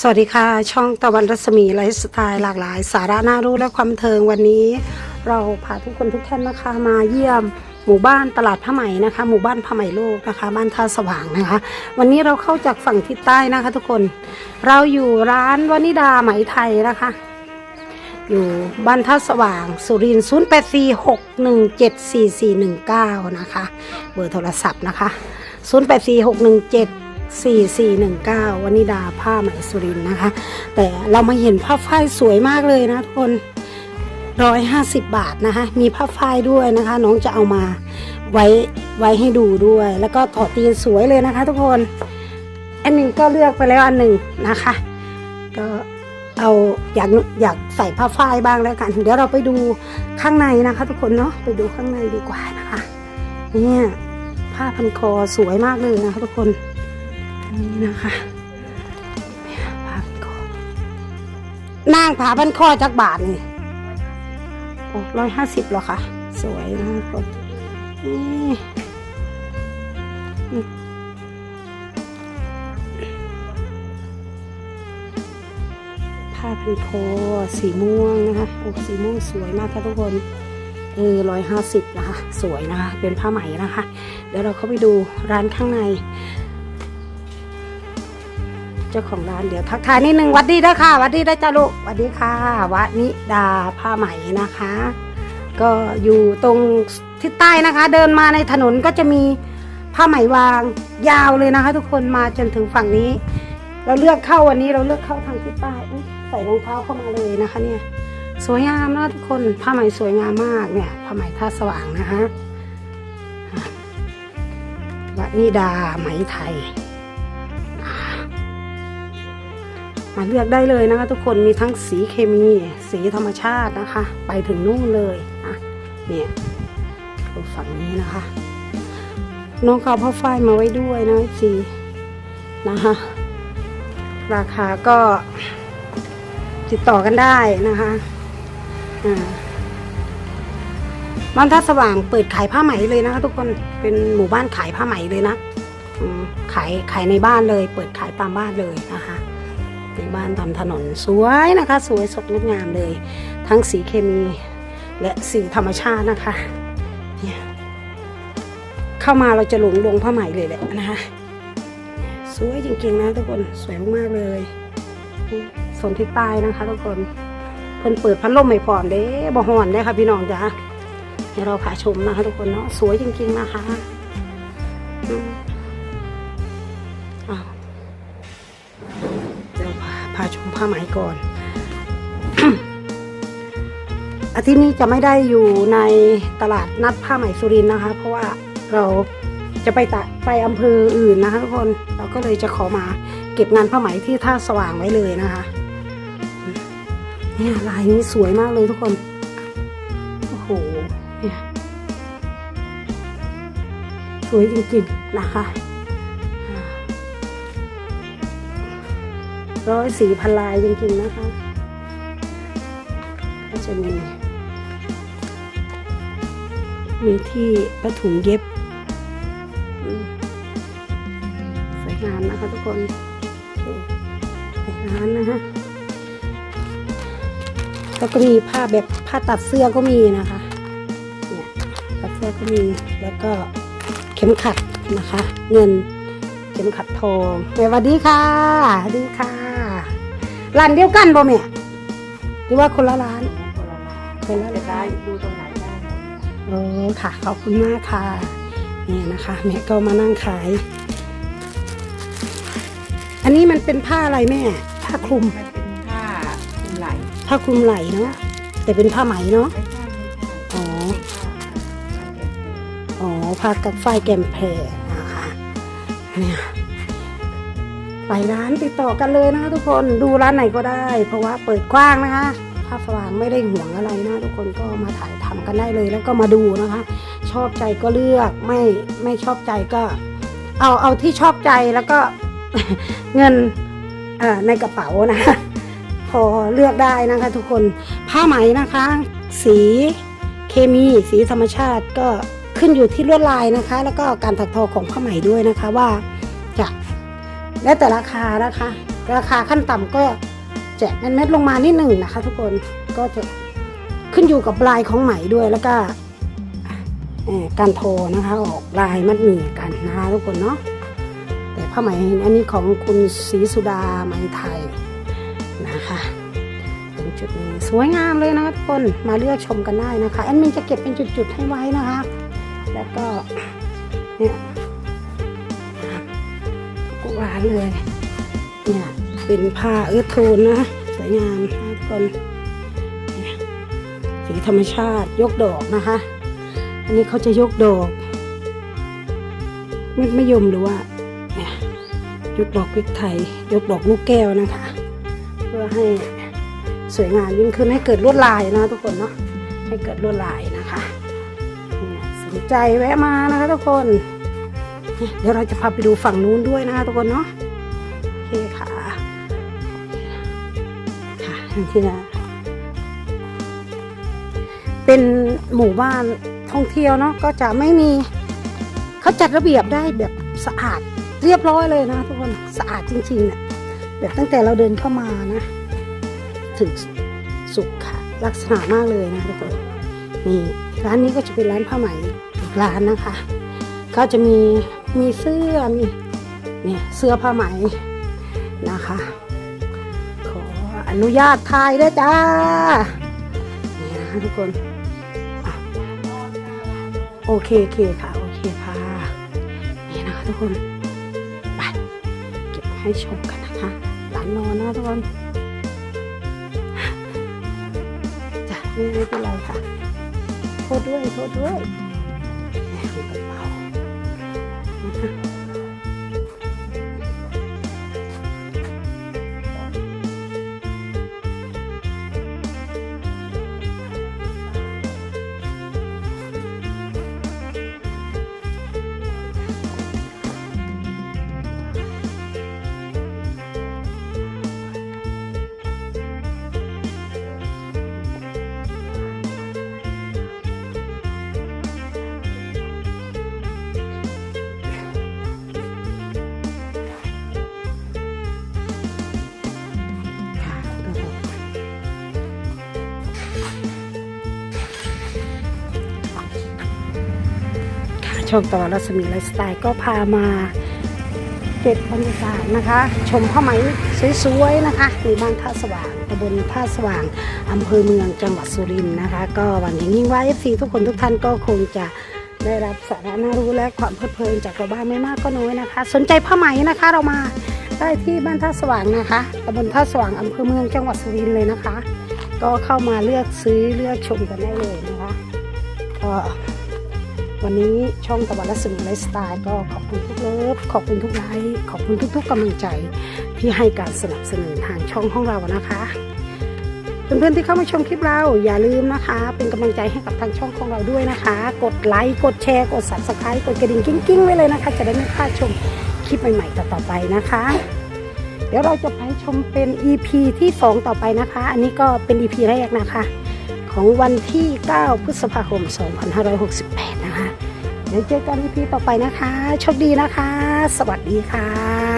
สวัสดีค่ะ ช่องตะวันรัศมีไลฟ์สไตล์หลากหลาย สาระน่ารู้และความเทิงวันนี้ เราพาทุกคนทุกท่านนะคะ มาเยี่ยมหมู่บ้านตลาดผ้าไหมนะคะ หมู่บ้านผ้าไหมโลกนะคะ บ้านท่าสว่างนะคะ วันนี้เราเข้าจากฝั่งทิศใต้นะคะ ทุกคนเราอยู่ร้านวนิดาไหมไทยนะคะ อยู่บ้านท่าสว่าง สุรินทร์0 8 4 6 1 7 4 4 1 9นะคะ เบอร์โทรศัพท์นะคะ0 8 4 6 1 7 4419วนิดาผ้าไหมสุรินนะคะ แต่เรามาเห็นผ้าฝ้ายสวยมากเลยนะทุกคนร้อยห้าสิบบาทนะคะ มีผ้าฝ้ายด้วยนะคะ น้องจะเอามาไว้ไว้ให้ดูด้วย แล้วก็ถอดตีนสวยเลยนะคะ ทุกคนอันหนึ่งก็เลือกไปแล้วอันหนึ่งนะคะ ก็เอาอยากอยากใส่ผ้าฝ้ายบ้างแล้วกัน เดี๋ยวเราไปดูข้างในนะคะ ทุกคนเนาะไปดูข้างในดีกว่านะคะ เนี่ยผ้าพันคอสวยมากเลยนะคะทุกคน นี่นะคะผาพันคอนางผาพันคอจักบาทนี่ร้อยห้าสิบหรอคะสวยนะทุกคนนี่นี่ผ้าพันคอสีม่วงนะคะโอ้สีม่วงสวยมากค่ะทุกคนเออร้อยห้าสิบนะคะ สวยนะคะ เป็นผ้าไหมนะคะ เดี๋ยวเราเข้าไปดูร้านข้างในเจ้าของร้านเดี๋ยวทักทายนิดนึงวัดดีนะค่ะวัดดีนะจ้าลูกวัดดีค่ะวัดนิดาผ้าไหมนะคะ ก็อยู่ตรงทิศใต้นะคะ เดินมาในถนนก็จะมีผ้าไหมวางยาวเลยนะคะ ทุกคนมาจนถึงฝั่งนี้ เราเลือกเข้าวันนี้เราเลือกเข้าทางทิศใต้ใส่รองเท้าเข้ามาเลยนะคะเนี่ยสวยงามนะทุกคนผ้าไหมสวยงามมากเนี่ยผ้าไหมท่าสว่างนะคะวัดนิดาไหมไทย มาเลือกได้เลยนะคะ ทุกคนมีทั้งสีเคมี สีธรรมชาตินะคะ ไปถึงนู่นเลยอะเนี่ยดูฝั่งนี้นะคะ น้องเอาผ้าฝ้ายมาไว้ด้วยนะสีนะคะ ราคาก็ติดต่อกันได้นะคะอ่าบ้านท่าสว่างเปิดขายผ้าไหมเลยนะคะ ทุกคนเป็นหมู่บ้านขายผ้าไหมเลยนะขายขายในบ้านเลย เปิดขายตามบ้านเลยนะคะ ในบ้านตามถนนสวยนะคะ สวยสดงดงามเลย ทั้งสีเคมีและสีธรรมชาตินะคะเนี่ยเข้ามาเราจะหลงลงผ้าไหมเลยแหละนะคะสวยจริงๆนะทุกคนสวยมากๆเลยสนที่ใต้นะคะ ทุกคนเพิ่นเปิดพัดลมไม่พร้อมเด้บ่ฮ้อนเด้ค่ะพี่น้องจ้าเดี๋ยวเราพาชมนะคะ ทุกคนเนาะสวยจริง ๆนะคะ ชมผ้าไหมก่อน อาทิตย์นี้จะไม่ได้อยู่ในตลาดนัดผ้าไหมสุรินนะคะ เพราะว่าเราจะไปตะไปอำเภออื่นนะคะทุกคนเราก็เลยจะขอมาเก็บงานผ้าไหมที่ท่าสว่างไว้เลยนะคะเนี่ยลายนี้สวยมากเลยทุกคนโอ้โหเนี่ยสวยจริงๆนะคะ ร้อยสีพันลายจริงๆนะคะ ก็จะมี มีที่ประถุงเย็บ สวยงามนะคะทุกคนสวยงามนะคะแล้วก็มีผ้าแบบผ้าตัดเสื้อก็มีนะคะ เนี่ยตัดเสื้อก็มีแล้วก็เข็มขัดนะคะ เงินเข็มขัดทองสวัสดีค่ะสวัสดีค่ะ ร้านเดียวกันบ่แม่หรือว่าคนละร้าน คนละจะได้ร้านดูตรงไหนได้หมดโอ้ค่ะ ขอบคุณมากค่ะนี่นะคะ แม่ก็มานั่งขาย อันนี้มันเป็นผ้าอะไรแม่ ผ้าคลุม มันเป็นผ้าคลุมไหล่ผ้าคลุมไหล่เนาะแต่เป็นผ้าไหมเนาะไม่ใช่ไม่ใช่อ๋อเป็นผ้าผ้าแกะอ๋อผ้ากับฝ้ายแกมเพรนะคะเนี่ย ไปร้านติดต่อกันเลยนะคะทุกคนดูร้านไหนก็ได้ เพราะว่าเปิดกว้างนะคะภาพสว่างไม่ได้ห่วงอะไรนะทุกคนก็มาถ่ายทำกันได้เลย แล้วก็มาดูนะคะ ชอบใจก็เลือกไม่ไม่ชอบใจก็ เอาเอาที่ชอบใจแล้วก็เงินในกระเป๋านะคะพอเลือกได้นะคะทุกคนผ้าไหมนะคะ สีเคมีสีธรรมชาติก็ขึ้นอยู่ที่ลวดลายนะคะ แล้วก็การถักทอของผ้าไหมด้วยนะคะว่าจะ แล้วแต่ราคานะคะ ราคาขั้นต่ำก็จะเม็ดๆลงมานิดหนึ่งนะคะ ทุกคนก็จะขึ้นอยู่กับลายของไหมด้วยแล้วก็การโทนะคะออกลายมัดหมี่กันนะคะทุกคนเนาะแต่ผ้าไหมอันนี้ของคุณศรีสุดาไหมไทยนะคะตรงจุดนี้สวยงามเลยนะคะทุกคนมาเลือกชมกันได้นะคะแอดมินจะเก็บเป็นจุดๆให้ไว้นะคะ แล้วก็เนี่ยาบเลย เนี่ย เป็นผ้าเอื้อโทนนะสวยงามนะทุกคนสีธรรมชาติยกดอกนะคะ อันนี้เขาจะยกดอกเม็ดมะยมหรือว่าเนี่ยยกดอกพริกไทย ยกดอกลูกแก้วนะคะ เพื่อให้สวยงามยิ่งขึ้นให้เกิดลวดลายนะทุกคนเนาะให้เกิดลวดลายนะคะสนใจแวะมานะคะทุกคน เดี๋ยวเราจะพาไปดูฝั่งนู้นด้วยนะคะทุกคนเนาะโอเคค่ะค่ะที่นะเป็นหมู่บ้านท่องเที่ยวเนาะก็จะไม่มีเขาจัดระเบียบได้แบบสะอาดเรียบร้อยเลยนะทุกคนสะอาดจริงๆเนี่ยแบบตั้งแต่เราเดินเข้ามานะ ถึงสุขค่ะลักษณะมากเลยนะทุกคนนี่ร้านนี้ก็จะเป็นร้านผ้าไหมอีกร้านนะคะ ก็จะมี มีเสื้อมีเนี่ยเสื้อผ้าไหมนะคะ ขออนุญาตถ่ายด้วยจ้านี่นะคะทุกคนอโอเคโอเคค่ะ โอเคค่ะ นี่นะคะทุกคนไปเก็บให้ชมกันนะคะหลานนอนนะทุกคนจ้ะไม่เป็นไรค่ะโทษด้วยโทษด้วยแม่กระเป๋า นะ ช่องต่อรัศมีไลฟ์สไตล์ก็พามาเก็บบรรยากาศนะคะ ชมผ้าไหมสวยๆนะคะในบ้านท่าสว่างตำบลท่าสว่างอำเภอเมืองจังหวัดสุรินทร์นะคะ ก็หวังอย่างยิ่งว่าเอฟซีทุกคนทุกท่านก็คงจะได้รับสาระน่ารู้และความเพลิดเพลินจากเราบ้านไม่มากก็น้อยนะคะ สนใจผ้าไหมนะคะเรามาได้ที่บ้านท่าสว่างนะคะตำบลท่าสว่างอำเภอเมืองจังหวัดสุรินทร์เลยนะคะ ก็เข้ามาเลือกซื้อเลือกชมกันได้เลยนะคะก็ วันนี้ช่องตะวันรัศมีไลฟ์สไตล์ก็ขอบคุณทุกเลิฟขอบคุณทุกไลค์ขอบคุณทุก ๆกำลังใจที่ให้การสนับสนุนทางช่องของเรานะคะเพื่อนๆที่เข้ามาชมคลิปเราอย่าลืมนะคะ เป็นกำลังใจให้กับทางช่องของเราด้วยนะคะ กดไลค์กดแชร์กด subscribe กดกระดิ่งกิ้งๆไว้เลยนะคะ จะได้ไม่พลาดชมคลิปใหม่ๆต่อๆไปนะคะ เดี๋ยวเราจะไปชมเป็น EP ที่ 2 ต่อไปนะคะ อันนี้ก็เป็น EP แรกนะคะ ของวันที่ 9 พฤษภาคม 2568นะคะ เดี๋ยวเจอกัน EP ต่อไปนะคะ โชคดีนะคะ สวัสดีค่ะ